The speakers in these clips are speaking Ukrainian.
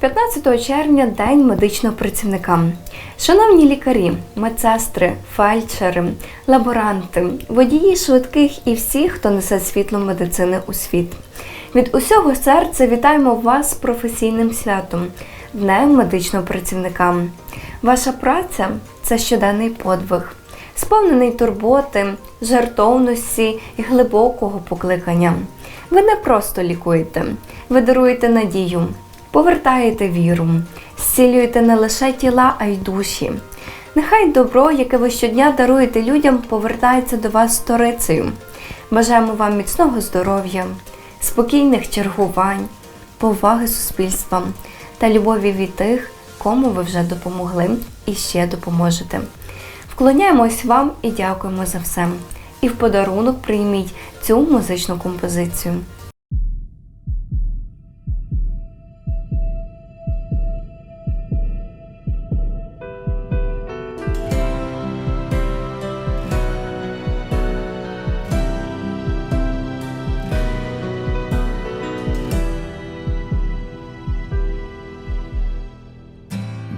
15 червня День медичного працівника. Шановні лікарі, медсестри, фельдшери, лаборанти, водії швидких і всі, хто несе світло медицини у світ. Від усього серця вітаємо вас з професійним святом, Днем медичного працівника. Ваша праця це щоденний подвиг, сповнений турботи, жартовності і глибокого покликання. Ви не просто лікуєте, ви даруєте надію, повертаєте віру, зцілюєте не лише тіла, а й душі. Нехай добро, яке ви щодня даруєте людям, повертається до вас сторицею. Бажаємо вам міцного здоров'я, спокійних чергувань, поваги суспільства та любові від тих, кому ви вже допомогли і ще допоможете. Вклоняємось вам і дякуємо за все. І в подарунок прийміть цю музичну композицію.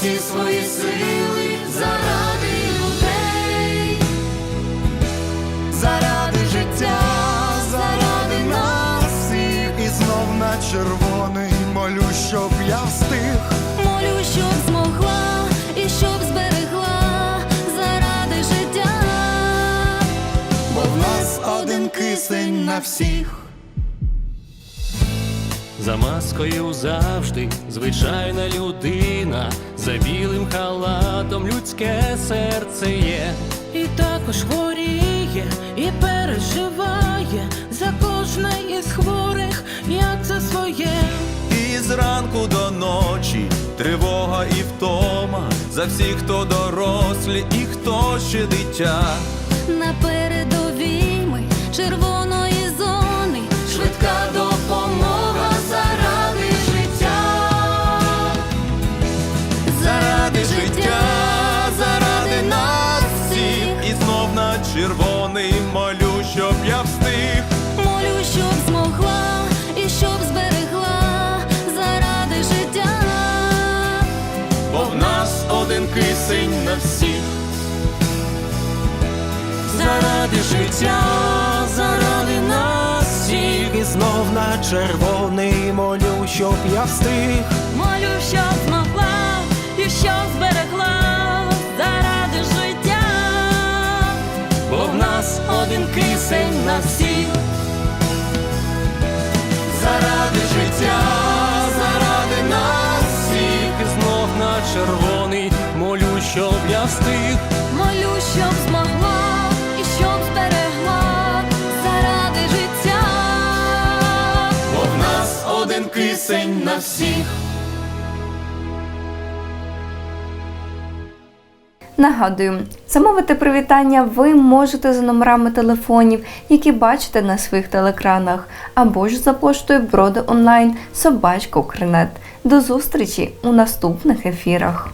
Усі свої сили заради людей. заради життя, заради нас всіх. І знов на червоний молю, щоб я встиг. Молю, щоб змогла і щоб зберегла заради життя. Бо в нас один кисень на всіх. За маскою завжди звичайна людина, за білим халатом людське серце є. І також хворіє, і переживає за кожне із хворих, як за своє. І зранку до ночі тривога і втома за всіх, хто дорослі і хто ще дитя. На передовій один на всіх. Заради життя, заради нас всіх і знов на червоний молю, щоб я встиг. Молю, щоб змогла і щоб зберегла заради життя. Бо в нас один кисень на всіх. Встиг. Молю, щоб змогла і щоб зберегла заради життя. Бо в нас один кисень на всіх. Нагадую, замовити привітання ви можете за номерами телефонів, які бачите на своїх телекранах, або ж за поштою броди онлайн собачка Укрнет. До зустрічі у наступних ефірах.